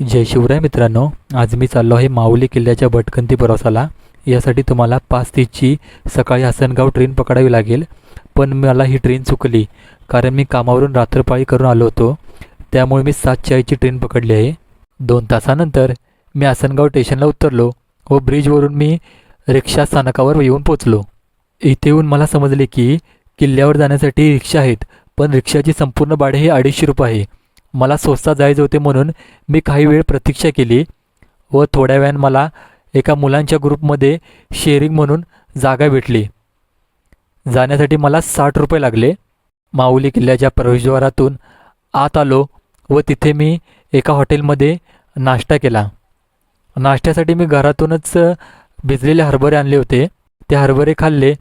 जय शिवराय मित्रांनो आज मी चाललो आहे माऊली किल्ल्याच्या भटकंती प्रवासाला यासाठी तुम्हाला पाच तीसची सकाळी हसनगाव ट्रेन पकडावी लागेल पण मला ही ट्रेन चुकली कारण मी कामावरून रात्रपाळी करून आलो होतो. त्यामुळे मी सात चाळीसची ट्रेन पकडली आहे. दोन तासानंतर मी आसनगाव स्टेशनला उतरलो व ब्रिजवरून मी रिक्षा स्थानकावर येऊन पोचलो. इथे येऊन मला समजले की किल्ल्यावर जाण्यासाठी रिक्षा आहेत पण रिक्षाची संपूर्ण भाडे हे अडीचशे रुपये आहे. मला स्वस्तात जायचे होते म्हणून मी काही वेळ प्रतीक्षा केली व थोड्या वेळानं मला एका मुलांच्या ग्रुपमध्ये शेअरिंग म्हणून जागा भेटली. जाण्यासाठी मला साठ रुपये लागले. माऊली किल्ल्याच्या प्रवेशद्वारातून आत आलो व तिथे मी एका हॉटेलमध्ये नाश्ता केला. नाश्त्यासाठी मी घरातूनच भिजलेले हरभरे आणले होते. ते हरभरे खाल्ले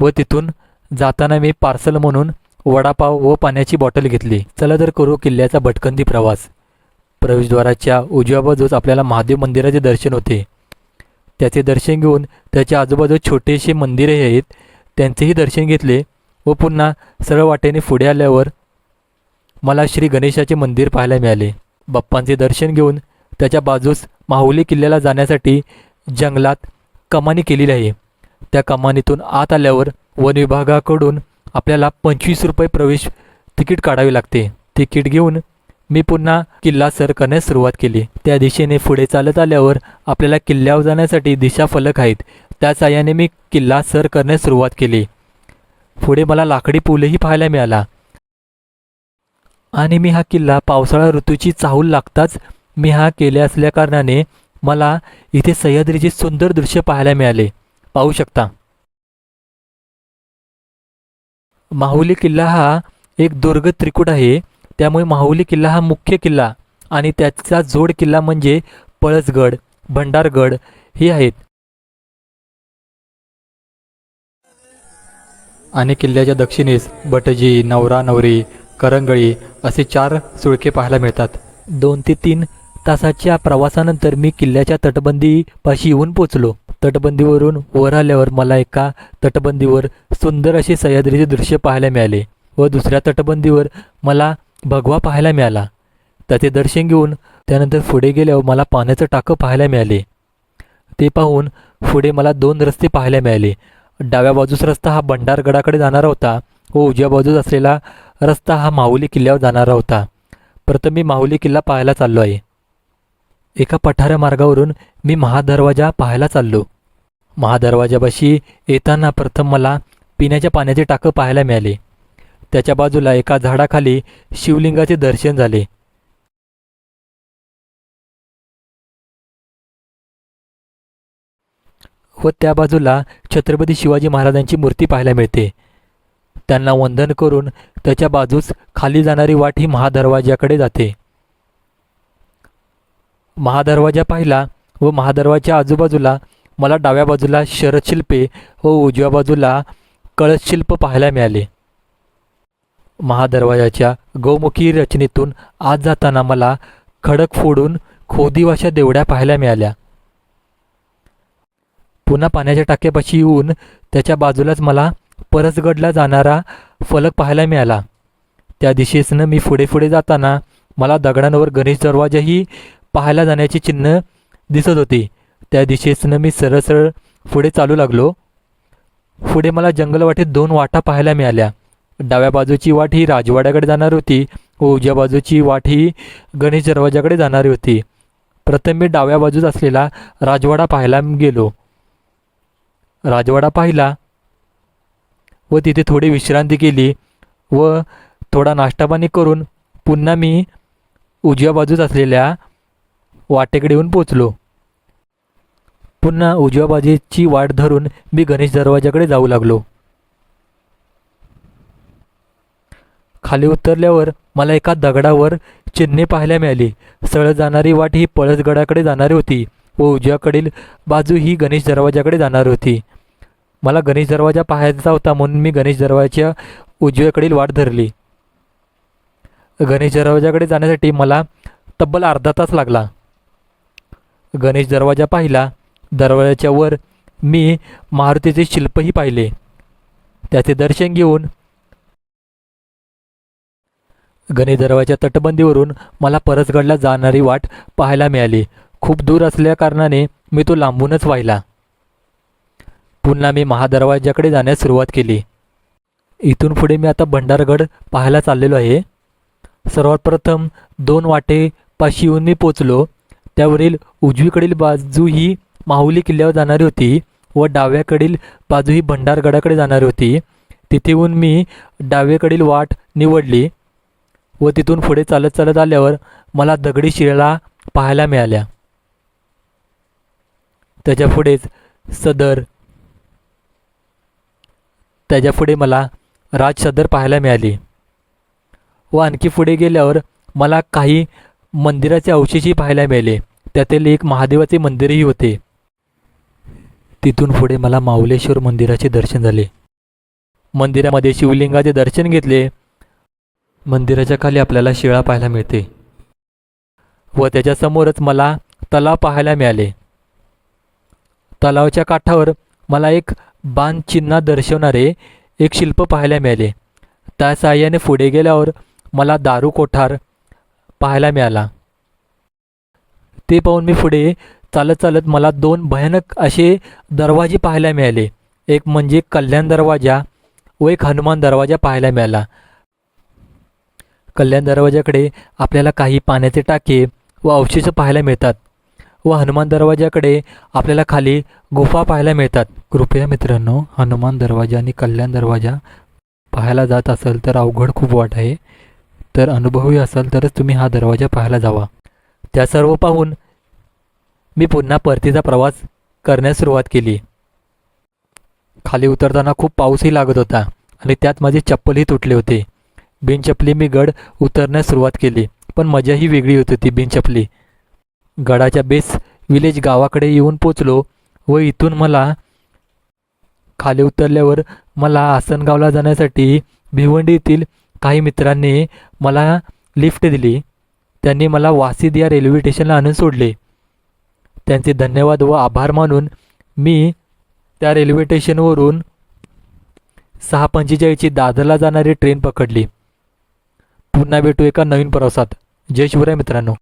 व तिथून जाताना मी पार्सल म्हणून वडापाव व पाण्याची बॉटल घेतली. चला तर करू किल्ल्याचा भटकंती प्रवास. प्रवेशद्वाराच्या उजव्या बाजूस आपल्याला महादेव मंदिराचे दर्शन होते. त्याचे दर्शन घेऊन त्याच्या आजूबाजू छोटेसे मंदिरे आहेत. त्यांचेही दर्शन घेतले व पुन्हा सरळ वाटेने पुढे आल्यावर मला श्री गणेशाचे मंदिर पाहायला मिळाले. बाप्पांचे दर्शन घेऊन त्याच्या बाजूस माहुली किल्ल्याला जाण्यासाठी जंगलात कमानी केलेली आहे. त्या कमानीतून आत आल्यावर वनविभागाकडून आपल्याला पंचवीस रुपये प्रवेश तिकीट काढावे लागते. तिकीट घेऊन मी पुन्हा किल्ला सर करण्यास सुरुवात केली. त्या दिशेने पुढे चालत आल्यावर आपल्याला किल्ल्यावर जाण्यासाठी दिशाफलक आहेत. त्या साह्याने मी किल्ला सर करण्यास सुरुवात केली. पुढे मला लाकडी पूलही पाहायला मिळाला. आणि मी हा किल्ला पावसाळा ऋतूची चाहूल लागताच मी हा केल्या असल्या कारणाने मला इथे सह्याद्रीचे सुंदर दृश्य पाहायला मिळाले. पाहू शकता. माहुली किल्ला हा एक दुर्ग त्रिकूट आहे. त्यामुळे माहुली किल्ला हा मुख्य किल्ला आणि त्याचा जोड किल्ला म्हणजे पळसगड भंडारगड हे आहेत. आणि किल्ल्याच्या दक्षिणेस बटजी नवरा नवरी करंगळी असे चार सुळके पाहायला मिळतात. दोन ते तीन तासाच्या प्रवासानंतर मी किल्ल्याच्या तटबंदीपाशी येऊन पोचलो. तटबंदीवरून वर आल्यावर मला एका तटबंदीवर सुंदर असे सह्याद्रीचे दृश्य पाहायला मिळाले व दुसऱ्या तटबंदीवर मला भगवा पाहायला मिळाला. त्याचे दर्शन घेऊन त्यानंतर पुढे गेल्यावर मला पाण्याचं टाकं पाहायला मिळाले. ते पाहून पुढे मला दोन रस्ते पाहायला मिळाले. डाव्या बाजूस रस्ता हा भंडारगडाकडे जाणारा होता व उजव्या बाजूस असलेला रस्ता हा माहुली किल्ल्यावर जाणारा होता. प्रथम मी माहुली किल्ला पाहायला चाललो आहे. एका पठाऱ्या मार्गावरून मी महादरवाजा पाहायला चाललो. महादरवाजापाशी येताना प्रथम मला पिण्याच्या पाण्याचे टाकं पाहायला मिळाले. त्याच्या बाजूला एका झाडाखाली शिवलिंगाचे दर्शन झाले. व त्या बाजूला छत्रपती शिवाजी महाराजांची मूर्ती पाहायला मिळते. त्यांना वंदन करून त्याच्या बाजूस खाली जाणारी वाट ही महादरवाज्याकडे जाते. महादरवाजा पाहिला व महादरवाजाच्या आजूबाजूला मला डाव्या बाजूला शरदशिल्पे व उजव्या बाजूला कळसशिल्प पाहायला मिळाले. महादरवाजाच्या गौमुखी रचनेतून आत जाताना मला खडक फोडून खोदीवाशा देवड्या पाहायला मिळाल्या. पुन्हा पाण्याच्या टाक्यापाशी येऊन त्याच्या बाजूलाच मला परसगडला जाणारा फलक पाहायला मिळाला. त्या दिशेसनं मी पुढे पुढे जाताना मला दगडांवर गणेश दरवाजाही पाहायला जाण्याची चिन्ह दिसत होती. त्या दिशेसनं मी सरळ सरळ पुढे चालू लागलो. पुढे मला जंगलवाटेत दोन वाटा पाहायला मिळाल्या. डाव्या बाजूची वाट ही राजवाड्याकडे जाणार होती. व उजव्या बाजूची वाट ही गणेश दरवाजाकडे जाणारी होती. प्रथम मी डाव्या बाजूस असलेला राजवाडा पाहायला गेलो. राजवाडा पाहिला व तिथे थोडी विश्रांती केली व थोडा नाश्ता पाणी करून पुन्हा मी उजव्या बाजूस असलेल्या वाटेकडे येऊन पोचलो पुन्हा उजव्या बाजूची वाट धरून मी गणेश दरवाजाकडे जाऊ लागलो. खाली उतरल्यावर मला एका दगडावर चिन्हे पाहायला मिळाली. सरळ जाणारी वाट ही पळसगडाकडे जाणारी होती व उजव्याकडील बाजू ही गणेश दरवाजाकडे जाणार होती. मला गणेश दरवाजा पाहायचा होता म्हणून मी गणेश दरवाजाच्या उजव्याकडील वाट धरली. गणेश दरवाजाकडे जाण्यासाठी मला तब्बल अर्धा तास लागला. गणेश दरवाजा पाहिला. दरवाजाच्या वर मी मारुतीचे शिल्पही पाहिले. त्याचे दर्शन घेऊन गणेश दरवाजा तटबंदीवरून मला परसगडला जाणारी वाट पाहायला मिळाली. खूप दूर असल्याकारणाने मी तो लांबूनच वाहिला. पुन्हा मी महादरवाजाकडे जाण्यास सुरुवात केली. इथून पुढे मी आता भंडारगड पाहायला चाललेलो आहे. सर्वात प्रथम दोन वाटेपाशी येऊन मी पोचलो. त्यावरील उजवीकडील बाजू ही माहुली किल्ल्यावर जाणारी होती व डाव्याकडील बाजू ही भंडारगडाकडे जाणारी होती. तिथेहून मी डावेकडील वाट निवडली व तिथून पुढे चालत चालत आल्यावर मला दगडी शिळा पाहायला मिळाल्या. त्याच्या पुढेच सदर. त्याच्या पुढे मला राज सदर पाहायला मिळाली व आणखी पुढे गेल्यावर मला काही मंदिराचे अवशेषही पाहायला मिळाले. त्यातील एक महादेवाचे मंदिरही होते. तिथून पुढे मला माऊलेश्वर मंदिराचे दर्शन झाले. मंदिरामध्ये शिवलिंगाचे दर्शन घेतले. मंदिराच्या खाली आपल्याला शिळा पाहायला मिळते. व त्याच्यासमोरच मला तलाव पाहायला मिळाले. तलावाच्या काठावर मला एक बाण चिन्ह दर्शवणारे एक शिल्प पाहायला मिळाले. त्या साहाय्याने पुढे गेल्यावर मला दारू कोठार पाहायला मिळाला. ते पाहून मी पुढे चालत चालत मला दोन भयानक असे दरवाजे पाहायला मिळाले. एक म्हणजे कल्याण दरवाजा व एक हनुमान दरवाजा पाहायला मिळाला. कल्याण दरवाजाकडे आपल्याला काही पाण्याचे टाके व अवशेष पाहायला मिळतात व हनुमान दरवाजाकडे आपल्याला खाली गुफा पाहायला मिळतात. कृपया मित्रांनो हनुमान दरवाजा आणि कल्याण दरवाजा पाहायला जात असेल तर अवघड खूप वाट आहे. तर अनुभवी असाल तरच तुम्ही हा दरवाजा पाहायला जावा. त्या सर्व पाहून मी पुन्हा परतीचा प्रवास करण्यास सुरुवात केली. खाली उतरताना खूप पाऊसही लागत होता आणि त्यात माझे चप्पलही तुटले होते. बिनचपली मी गड उतरण्यास सुरुवात केली पण मजाही वेगळी होती ती बिनचपली गडाच्या बेस विलेज गावाकडे येऊन पोचलो व इथून मला खाली उतरल्यावर मला आसनगावला जाण्यासाठी भिवंडी येथील काही मित्रांनी मला लिफ्ट दिली. त्यांनी मला वासीद या रेल्वे स्टेशनला आणून सोडले. त्यांचे धन्यवाद व आभार मानून मी त्या रेल्वे स्टेशनवरून सहा पंचेचाळीसची दादरला जाणारी ट्रेन पकडली. पुन्हा भेटू एका नवीन प्रवासात. जय शिवराय मित्रांनो.